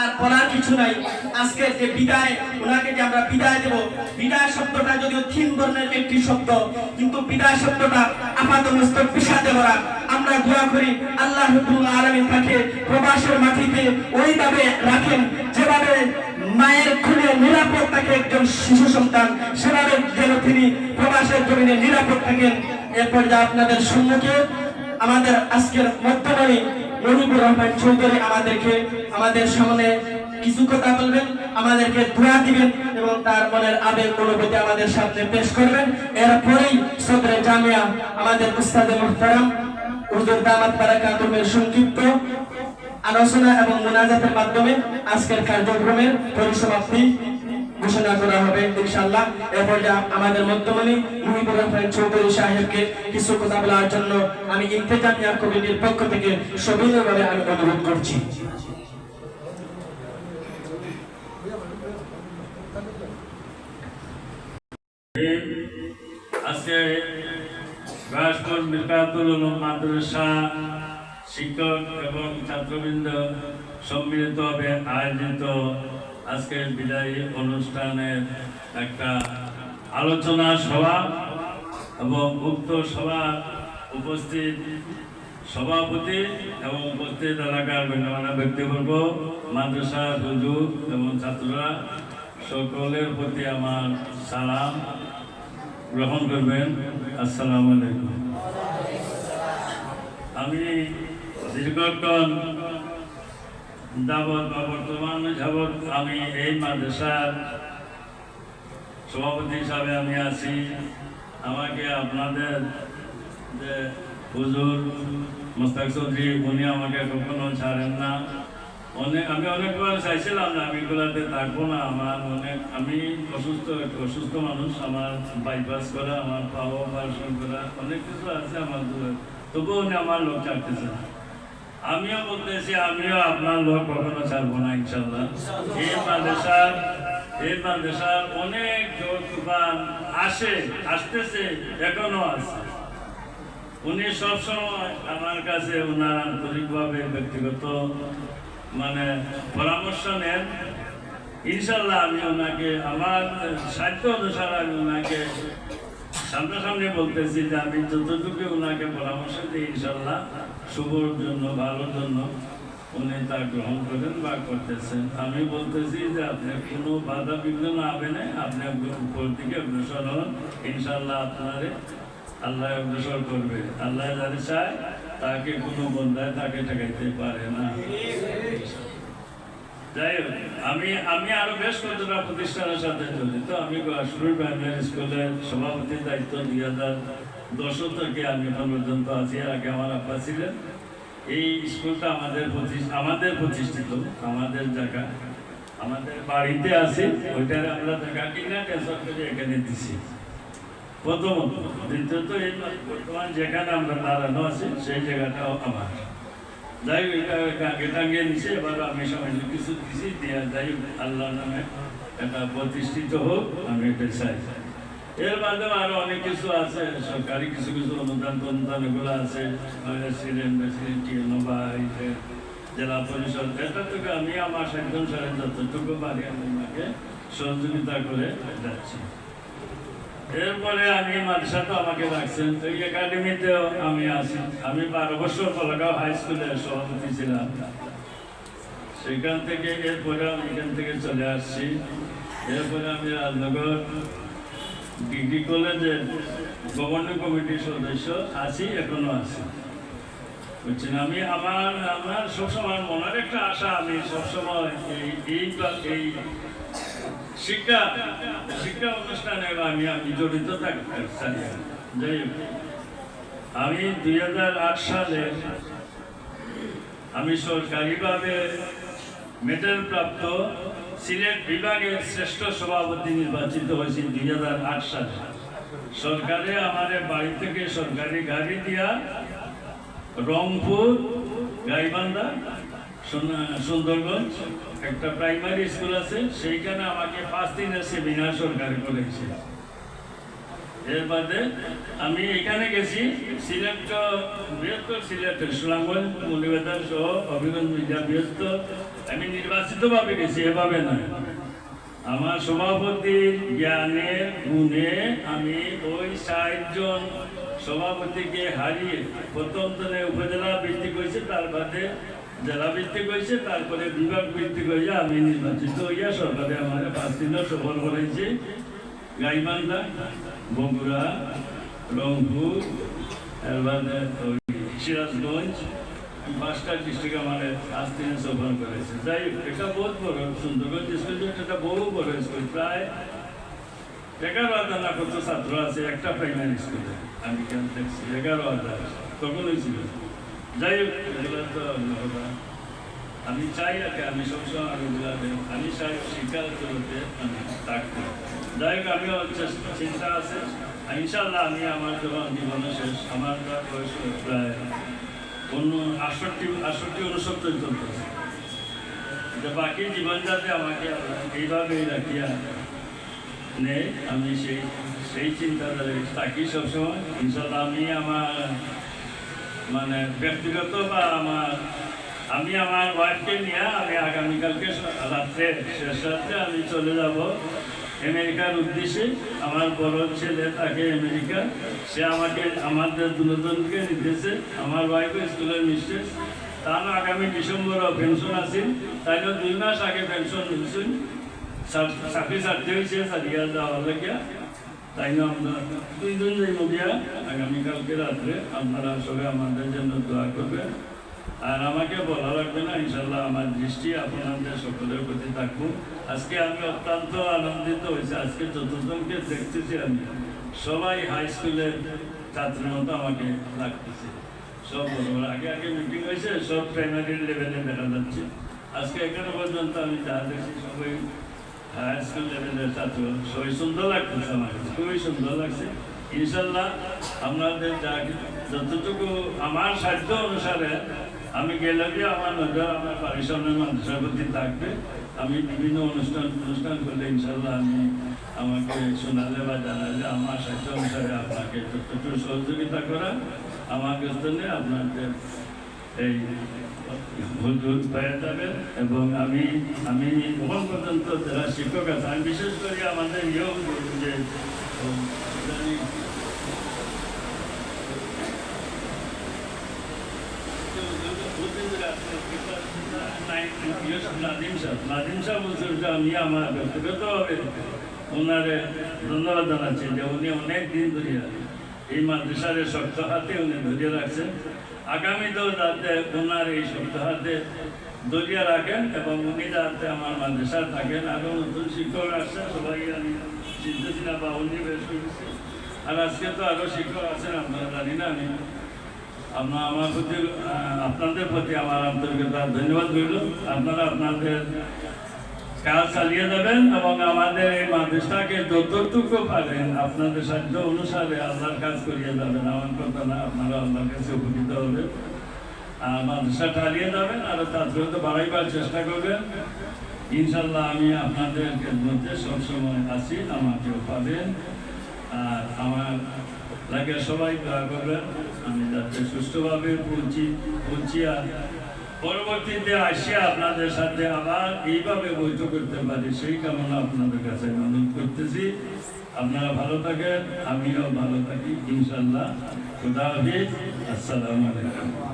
আর বলার কিছু নাই। আজকে যে বিদায়, ওনাকে যে আমরা বিদায় দেব, বিদায় শব্দটা যদিও তিন বর্ণের একটি শব্দ, কিন্তু বিদায় শব্দটা আপাত মস্তক বিষাদে ভরা। আমরা দোয়া করি, আল্লাহ রব্বুল আলামিন তাকে প্রবাসের মাটিতে ওইভাবে রাখেন, যেভাবে মায়ের খুলে নিরাপদ থাকে একজন শিশু সন্তান, সেভাবে যেন তিনি প্রবাসের জমিনে নিরাপদ থাকেন। এরপর যা আপনাদের সম্মুখে, আমাদের আজকের মধ্যমণি রহমান চৌধুরী আমাদেরকে, আমাদের সামনে কিছু কথা বলবেন, আমাদেরকে দোয়া দিবেন এবং তার মনের আবেগ অনুভূতি আমাদের সামনে পেশ করবেন। এরপরেই সদরে জামিয়া আমাদের উস্তাদে মুহতারাম, হুজুর দামাত বারাকাতুমের সংক্ষিপ্ত আলোচনা এবং মোনাজাতের মাধ্যমে আজকের কার্যক্রমের পরিসমাপ্তি ঘোষণা করা হবে, ইনশাআল্লাহ। এরপর আমাদের মধ্যমণি মুহিবুর রহমান চৌধুরী সাহেবকে কিছু কথা বলার জন্য আমি ইন্তেজামিয়া কমিটির পক্ষ থেকে সবিনয়ভাবে আমি অনুরোধ করছি। শিক্ষক এবং ছাত্রবৃন্দ সম্মিলিতভাবে আয়োজিত আজকের বিদায়ী অনুষ্ঠানের একটা আলোচনা সভা এবং উক্ত সভা উপস্থিত সভাপতি এবং উপস্থিত এলাকার গণ্যমান্য ব্যক্তিবর্গ মাদ্রাসা, হুজুর এবং ছাত্ররা। সকলের প্রতি আমার সালাম গ্রহণ করবেন। আসসালাম আলাইকুম। আমি দীর্ঘক্ষণ যাবৎ বা বর্তমান যাবৎ আমি এই মাদ্রাসার সভাপতি হিসাবে আমি আছি। আমাকে আপনাদের যে হুজুর মোস্তাক চৌধুরী, উনি আমাকে কখনো ছাড়েন না। অনেক আমি অনেকবার চাইছিলাম যে আমি এগুলাতে থাকব না। আমার অনেক আমি অসুস্থ অসুস্থ মানুষ। আমার বাইপাস করা, আমার পাওয়া অপারেশন করা, অনেক কিছু আছে আমার তবুও উনি আমার লোক চাকতেছে না। আমিও বলতেছি, আমিও আপনার লোক কখনো ছাড়বো না, ইনশাল্লাহ। এই মাদ্রাসার এই মাদ্রাসার অনেক আসে, আসতেছে, এখনও আছে। উনি সবসময় আমার কাছে ওনার আন্তরিকভাবে ব্যক্তিগত মানে পরামর্শ নেন। ইনশাল্লাহ আমি ওনাকে আমার সাধ্য অনুসারে আমি ওনাকে সামনাসামনি বলতেছি যে আমি যতটুকু ওনাকে পরামর্শ দিই, ইনশাল্লাহ। শুভর জন্য, ভালোর জন্য উনি তা গ্রহণ করেন বা করতেছেন। আমি বলতেছি যে আপনি কোনো বাধা বিঘ্ন না আবেনে আপনি উপর দিকে অগ্রসর হন। ইনশাল্লাহ আপনার আল্লাহ অগ্রসর করবে। আল্লাহ যারা চায়, তাকে কোনো বন্ধায় তাকে ঠেকাইতে পারে না। যাই হোক, আমি আমি আরও বেশ কতটা প্রতিষ্ঠানের সাথে জড়িত। আমি গাছপুর প্রাইমারি স্কুলের সভাপতির দায়িত্ব দুই হাজার দশ থেকে আমি পর্যন্ত আছি। এর আগে আমার আব্বা ছিলেন। এই স্কুলটা আমাদের আমাদের প্রতিষ্ঠিত, আমাদের জায়গা। আমাদের বাড়িতে আছে, ওইটার আমরা জায়গা কিনা ট্রান্সফার করে এখানে দিছি। প্রথমত দ্বিতীয়ত এই বর্তমান যেখানে আমরা দাঁড়ানো আছি, সেই জায়গাটাও আমার। যাই হোক এটা এবার আমি যাই আল্লাহ নামে এটা প্রতিষ্ঠিত হোক আমি এটা এর মাধ্যমে আরও অনেক কিছু আছে সরকারি কিছু কিছু অনুদান অনুদান এগুলো আছে জেলা পরিষদ এটা থেকে আমি আমার সাধন সাড়ে যতটুকু পারি আমি সহযোগিতা করে যাচ্ছি এরপরে আমি মাদ্রাসা তো আমাকে রাখছেন। তো এই একাডেমিতেও আমি আছি। আমি বারো বছর কলাগাঁও হাই স্কুলের সভাপতি ছিলাম। সেখান থেকে এরপরে আমি এখান থেকে চলে আসছি। এরপরে আমি রাজনগর ডিগ্রি কলেজের গভর্নিং কমিটির সদস্য আছি, এখনও আছি। বুঝছেন? আমি আমার আমার সবসময় মনের একটা আশা, আমি সবসময় এই এই শিক্ষা শিক্ষা অনুষ্ঠানে আমি আমি জড়িত থাকতে আমি দুই হাজার আট সালে আমি সরকারিভাবে মেডেল প্রাপ্ত সিলেট বিভাগের শ্রেষ্ঠ সভাপতি নির্বাচিত হয়েছি দুই হাজার আট সালে। সরকারে আমার বাড়ি থেকে সরকারি গাড়ি দিয়া রংপুর, গাইবান্ধা সুন্দরগঞ্জ, একটা প্রাইমারি স্কুল আছে, সেইখানে আমাকে পাঁচ দিনের সেমিনার সরকার করেছে। এর বাদে আমি এখানে গেছি, সিলেট, বৃহত্তর সিলেট সুনামগঞ্জ মৌলিবাজার সহ হবিগঞ্জ মিডিয়া বৃহত্তর। আমি নির্বাচিতভাবে গেছি, এভাবে নয়। আমার সভাপতির জ্ঞানে, গুণে আমি ওই ষাটজন সভাপতিকে হারিয়ে প্রথম উপজেলা বৃদ্ধি হয়েছে, তার বাদে জেলা ভিত্তিক হয়েছে তারপরে বিভাগ ভিত্তিক হয়ে আমি নির্বাচিত হইয়া সরকারে আমার দিন সফল করেছি গাইবান্ধা, বগুড়া, রংপুর সিরাজগঞ্জ, পাঁচটা ডিস্ট্রিক্ট আমার আজ দিনে সফল করেছে যাই এটা বহুত বড় সুন্দরগঞ্জ স্কুল এটা বহু বড় স্কুল প্রায় এগারো হাজার কত ছাত্র আছে একটা প্রাইমারি স্কুলে আমি কেন দেখছি? এগারো হাজার। তখন হয়েছিল। যাই হোক, এগুলো তো আমি চাই আমি সবসময় আমি চাই আমি থাকব। যাই হোক, আমিও চিন্তা আছে। ইনশাল্লাহ আমি আমার যখন জীবনে শেষ। আমার বয়স প্রায় অন্য যে বাকি জীবন যাতে আমাকে এইভাবেই রাখিয়া নেই। আমি সেই সেই চিন্তাধারে থাকি সবসময়। ইনশাল্লাহ আমি আমার মানে ব্যক্তিগত বা আমার আমি আমার ওয়াইফকে নিয়ে আমি আগামীকালকে রাত্রে শেষ রাত্রে আমি চলে যাব আমেরিকার উদ্দেশ্যে। আমার বড় ছেলে থাকে আমেরিকা। সে আমাকে আমাদের দুজনকে নিতেছে আমার ওয়াইফ স্কুলের মিস্টেস তার আগামী ডিসেম্বর পেনশন আছে। তাই জন্য দুই মাস আগে পেনশন নিয়েছেন চাকরি ছাড়তে হয়েছে সারিয়া যাওয়ার লাগিয়া তাই না, আমরা দুইজন যাই নদিয়া আগামীকালকে রাত্রে আপনারা সবাই আমাদের জন্য দোয়া করবেন। আর আমাকে বলা লাগবে না ইনশাল্লাহ আমার দৃষ্টি আপনাদের সকলের প্রতি থাকব আজকে আমি অত্যন্ত আনন্দিত হয়েছি। আজকে যতজনকে দেখতেছি আমি, সবাই হাই স্কুলের ছাত্রের মতো আমাকে লাগতেছে। সব বড় আগে আগে মিটিং হয়েছে, সব প্রাইমারি লেভেলে দেখা যাচ্ছে। আজকে এখানে পর্যন্ত আমি যা দেখছি, সবাই হাই স্কুল লেভেলের ছাত্র সবাই সুন্দর লাগতেছে আমার খুবই সুন্দর লাগছে। ইনশাল্লাহ আপনাদের যা যতটুকু আমার সাধ্য অনুসারে আমি গেলে আমার নজর, আমার সামনে মানুষের প্রতি থাকবে। আমি বিভিন্ন অনুষ্ঠান অনুষ্ঠান করলে ইনশাল্লাহ আমি আমাকে শোনালে বা জানালে আমার সাধ্য অনুসারে আপনাকে যতটুকু সহযোগিতা করা, আমার কাছে আপনাদের এই হুজুর পেয়ে যাবেন এবং আমি আমি এখন পর্যন্ত যারা শিক্ষক আছে, আমি বিশেষ করে আমাদের ইয়েও যে আমার ব্যক্তিগতভাবে ওনারে ধন্যবাদ জানাচ্ছি যে উনি অনেক দিন ধরে এই মাদ্রাসার শক্ত হাতে উনি ধরিয়ে রাখছেন। আগামীতেও যাতে ওনার এই শক্ত হাতে ধরিয়ে রাখেন এবং উনি যাতে আমার মাদ্রাসা থাকেন। আরও নতুন শিক্ষক আসছেন, সবাই আমি চিনতেছি না বা উনি বেশ করেছি। আর আজকে তো আরও শিক্ষক আছেন আপনারা জানি না, আমি আপনার আমার প্রতি আপনাদের প্রতি আমার আন্তরিকতা, ধন্যবাদ রইল। আপনারা আপনাদের কাজ চালিয়ে যাবেন এবং আমাদের এই মাদ্রাসাকে যতটুকু পারেন আপনাদের সাহায্য অনুসারে আল্লাহর কাজ করিয়ে যাবেন। আমার কথা না, আপনারা আল্লাহর কাছে উপকৃত হবেন। আর মাদ্রাসা চালিয়ে যাবেন আর তাৎপর্য বাড়াইবার চেষ্টা করবেন। ইনশাল্লাহ আমি আপনাদের মধ্যে সবসময় আছি, আমাকেও পাবেন। আর আমার লাগে সবাই দোয়া করবেন। আমি যাতে সুস্থভাবে পৌঁছি পৌঁছিয়া পরবর্তীতে আসে আপনাদের সাথে আবার এইভাবে বৈঠক করতে পারি। সেই কামনা আপনাদের কাছে অনুরোধ করতেছি। আপনারা ভালো থাকেন, আমিও ভালো থাকি ইনশাল্লাহ খুদা হাফিজ, আসসালামু আলাইকুম।